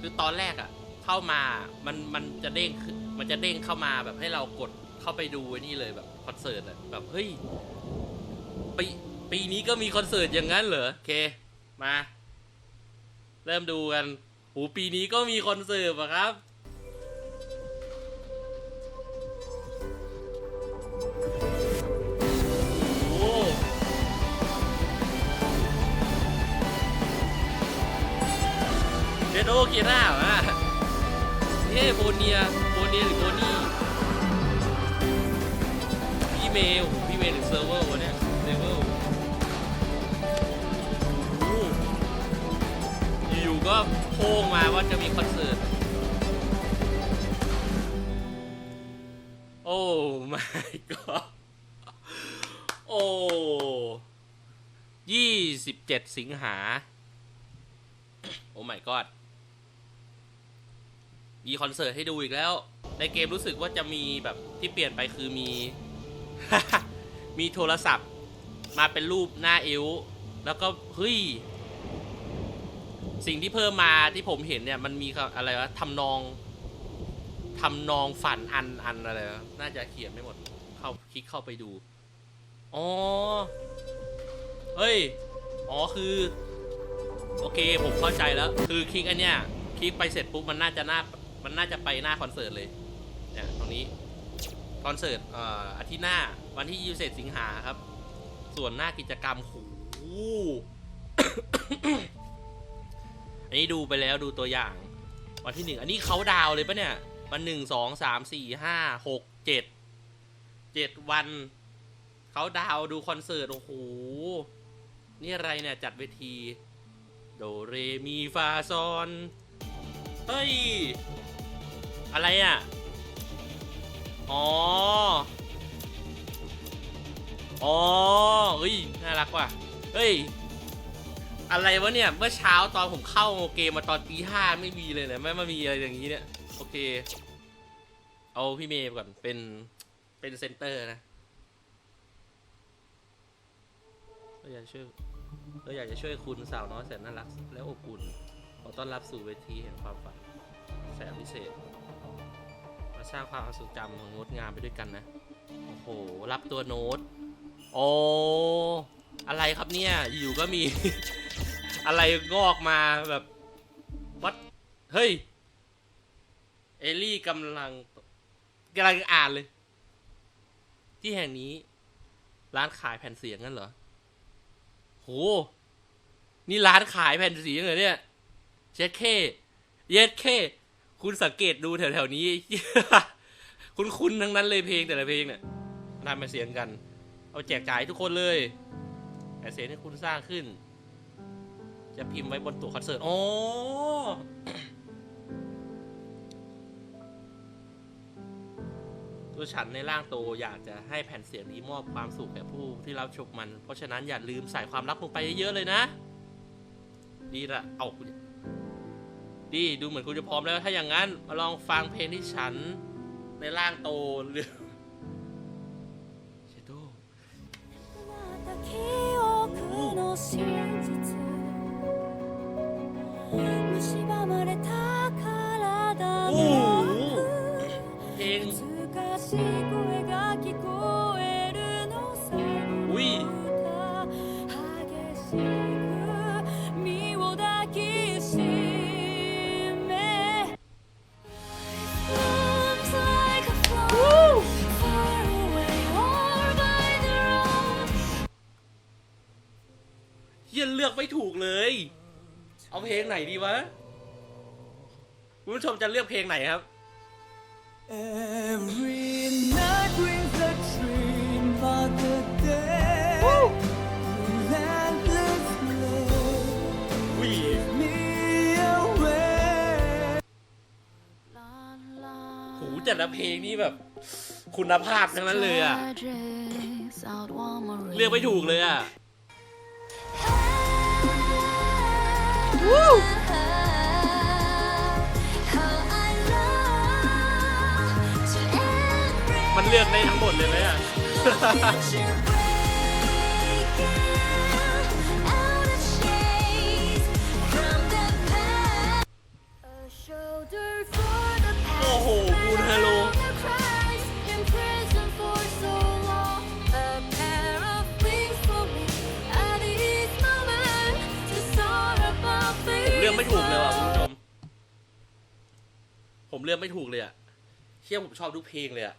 คือตอนแรกอะเข้ามามันมันจะเด้งขึ้นมันจะเด้งเข้ามาแบบให้เรากดเข้าไปดูไอ้นี่เลยแบบคอนเสิร์ตอะแบบเฮ้ยปีปีนี้ก็มีคอนเสิร์ตอย่างนั้นเหรอโอเคมา เริ่มดูกันหูปีนี้ก็มีคอนเสิร์ตอะครับ โดเกียร่าเหรอเฮ้โบเนียโบเนียหรือโบนี่พี่เมลพี่เมลหรือเซิร์ฟเวอร์วะเนี่ยเซิร์ฟเวอร์อยู่ๆก็โค้งมาว่าจะมีคอนเสิร์ตโอ้ my god โอ้ยี่สิบเจ็ดสิงหา โอ้ my god มีคอนเสิร์ตให้ดูอีกแล้ว ในเกมรู้สึกว่าจะมีแบบที่เปลี่ยนไปคือมี มีโทรศัพท์ มาเป็นรูปหน้าเอวแล้วก็เฮ้ยสิ่งที่เพิ่มมาที่ผมเห็นเนี่ย มันมีอะไรวะทำนองทำนองฝันอันอันอะไรวะน่าจะเขียนไม่หมด เข้าคลิกเข้าไปดูอ๋อเฮ้ยอ๋อคือ โอเคผมเข้าใจแล้ว คือคลิกอันเนี้ยคลิกไปเสร็จปุ๊บมันน่าจะหน้า มันน่าจะไปหน้าคอนเสิร์ตเลยเนี่ยตรงนี้คอนเสิร์ตเอ่ออาทิตย์หน้าวันที่ยี่สิบสิงหาครับ ส่วนหน้ากิจกรรมโหอันนี้ดูไปแล้วดูตัวอย่าง วันที่หนึ่งอันนี้เขาดาวเลยปะเนี่ย วันหนึ่งสองสามสี่ห้าหกเจ็ดเจ็ดวัน เขาดาวดูคอนเสิร์ตโอ้โหนี่อะไรเนี่ย จัดเวที โดเรมีฟาซอน เฮ้ย อะไรอะ อ๋อ อ๋อเฮ้ย น่ารักว่ะ เฮ้ย อะไรวะเนี่ย เมื่อเช้าตอนผมเข้าเกมมาตอนตีห้าไม่มีเลยเนี่ยไม่มามีอะไรอย่างนี้เนี่ย โอเค เอาพี่เมย์ก่อน เป็น เป็นเซนเตอร์นะเราอยากช่วยเราอยากจะช่วยคุณสาวน้อยแสนน่ารักและอบอุ่น อต้อนรับสู่เวทีแห่งความฝันแสนพิเศษ มาสร้างความทรงจำงดงามไปด้วยกันนะ โอ้โห รับตัวโน้ต โอ้อะไรครับเนี่ย อยู่ก็มี อะไรงอกมาแบบวัดเฮ้ย เอลลี่กำลังกำลังอ่านเลย ที่แห่งนี้ ร้านขายแผ่นเสียงงั้นเหรอ โห นี่ร้านขายแผ่นเสียงเหรอเนี่ย เช็ดเคเย็ดเค คุณสังเกตดูแถวๆนี้ คุณคุณทั้งนั้นเลยเพลงแต่ละเพลงเนี่ยทำมาเสียงกัน เอาแจกจ่ายทุกคนเลยแต่เสียงที่คุณสร้างขึ้น จะพิมพ์ไว้บนตัวคอนเสิร์ตอ๋อตัวฉันในร่างโตอยากจะให้แผ่นเสียงนี้มอบความสุขแก่ผู้ที่รับชมมัน เพราะฉะนั้นอย่าลืมใส่ความรักลงไปเยอะๆเลยนะ ดีละเอา ดีดูเหมือนคุณจะพร้อมแล้ว ถ้าอย่างนั้นมาลองฟังเพลงที่ฉันในร่างโตหรือเชโด เอาเพลงไหนดีวะ คุณผู้ชมจะเลือกเพลงไหนครับ Every night brings a dream but the day relentlessly อุ้ย me away หูแต่ละเพลงนี่แบบ คุณภาพทั้งนั้นเลยอะ เลือกไม่ถูกเลยอะ มันเลือกได้ทั้งหมดเลยไหมอะ ลือกไม่ถูกเลยอะเชี่ยผมชอบทุกเพลงเลยอะ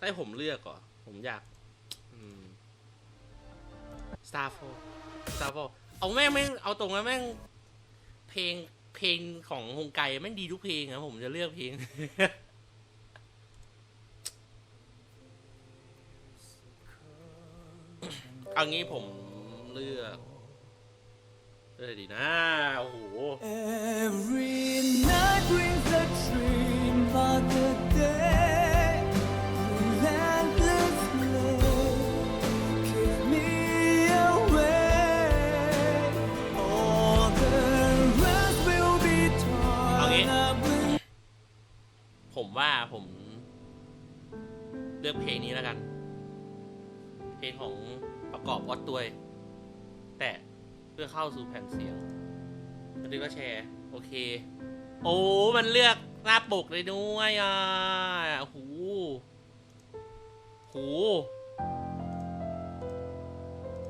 ให้ผมเลือกก่อนผมอยากอืม Starfall Starfall เอาแม่งแม่งเอาตรงนั้นแม่ง เพลงเพลงของฮงไกแม่งดีทุกเพลงอะผมจะเลือกเพลงเอางี้ผมเลือก เลือกอะไรดีนะ โอ้โห Every night brings a dream but the day relentlessly keep me awake all the rest will be Okay. torn up with ผมว่าผมเลือกเพลงนี้แล้วกัน เพลงของประกอบออดตัวย แต่เพื่อเข้าสู่แผ่นเสียงมันดีก็แชร์ โอเค โอ้ มันเลือกหน้าปกเลยด้วยอะหูหู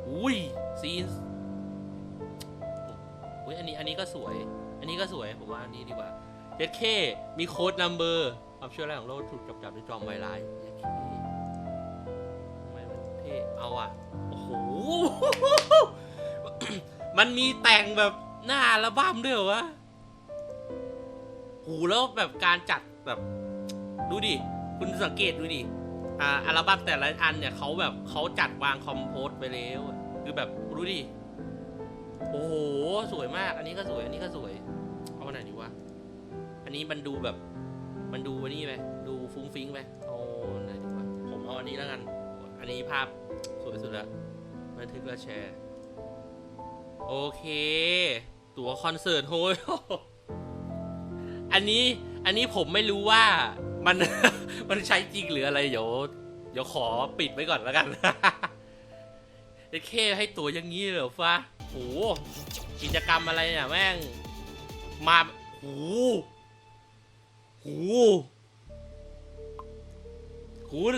อุ้ยซีนอุ้ยอันนี้ อันนี้ก็สวย อันนี้ก็สวย ผมว่าอันนี้ดีกว่าเจ็ดเค มีโค้ดนัมเบอร์ความเชั่วร้ายของโลกถูกจับจับด้วยจอมไวรัสเจ็ดเคทำไมมันเท่เอาอะ โอ้โห มันมีแต่งแบบหน้าอัลบั้มด้วยเหรอวะโหแล้วแบบการจัดแบบ ดูดิ คุณสังเกตดูดิ อ่าอัลบั้มแต่ละอันเนี่ยเขาแบบเขาจัดวางคอมโพสไปแล้วคือแบบดูดิ โอ้โห สวยมาก อันนี้ก็สวย อันนี้ก็สวย เอามาไหนดีวะ อันนี้มันดูแบบ มันดูอันนี้ไหมดูฟุ้งฟิ้งไหมเอาไหนดีวะ ผมเอาอันนี้แล้วกัน อันนี้ภาพสวยสุดละบันทึกและแชร์ โอเค ตั๋วคอนเสิร์ตโฮ้ยอันนี้อันนี้ผมไม่รู้ว่ามันมันใช้จริงหรืออะไร เดี๋ยวเดี๋ยวขอปิดไว้ก่อนแล้วกันไอ้แค่ให้ตั๋วอย่างนี้เหรอฟ้าโหกิจกรรมอะไรเนี่ยแม่ง มาโหโหคุณ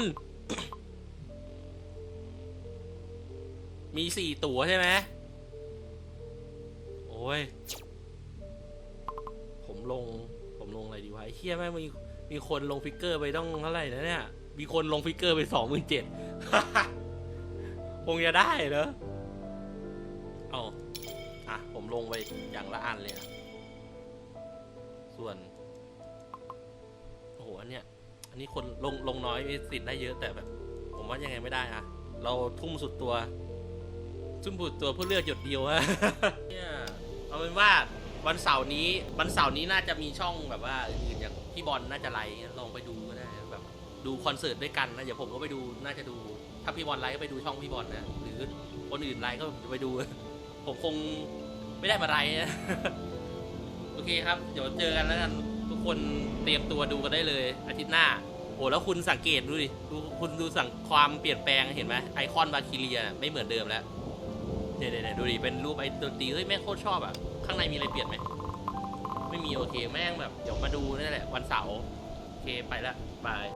มีสี่ตั๋วใช่ไหม โอ้ย ผมลง ผมลงอะไรดีวะเฮียแม่งมีมีคนลงฟิกเกอร์ไปต้องเท่าไหร่นะเนี่ย มีคนลงฟิกเกอร์ไปสองหมื่นเจ็ดคงจะได้เหรอเอาอะ ผมลงไปอย่างละอันเลยอะส่วน โอ้โห อันเนี้ย อันนี้คนลงลงน้อยสิทธิ์ได้เยอะแต่แบบ ผมว่ายังไงไม่ได้อะเราทุ่มสุดตัว ทุ่มสุดตัวเพื่อเลือกหยดเดียวอะเนี่ย เอาเป็นว่าวันเสาร์นี้วันเสาร์นี้น่าจะมีช่องแบบว่าอื่นอย่างพี่บอลน่าจะไลฟ์ลองไปดูก็ได้แบบดูคอนเสิร์ตด้วยกันนะเดี๋ยวผมก็ไปดูน่าจะดู ถ้าพี่บอลไลฟ์ก็ไปดูช่องพี่บอลนะหรือคนอื่นไลฟ์ก็ไปดู ผมคงไม่ได้มาไลฟ์นะโอเคครับ เดี๋ยวเจอกันแล้วกันทุกคนเตรียมตัวดูกันได้เลย อาทิตย์หน้าโอ้แล้วคุณสังเกตดูดิดูคุณดูสั่งความเปลี่ยนแปลงเห็นไหมไอคอนบาคิเลียไม่เหมือนเดิมแล้ว เดี๋ยเนี่ยดูดิเป็นรูปไอตัวตีเฮ้ยแม่งโคตรชอบอะ ข้างในมีอะไรเปลี่ยนไหม ไม่มีโอเคแม่งแบบ เดี๋ยวมาดูนี่แหละ วันเสาร์โอเคไปละบาย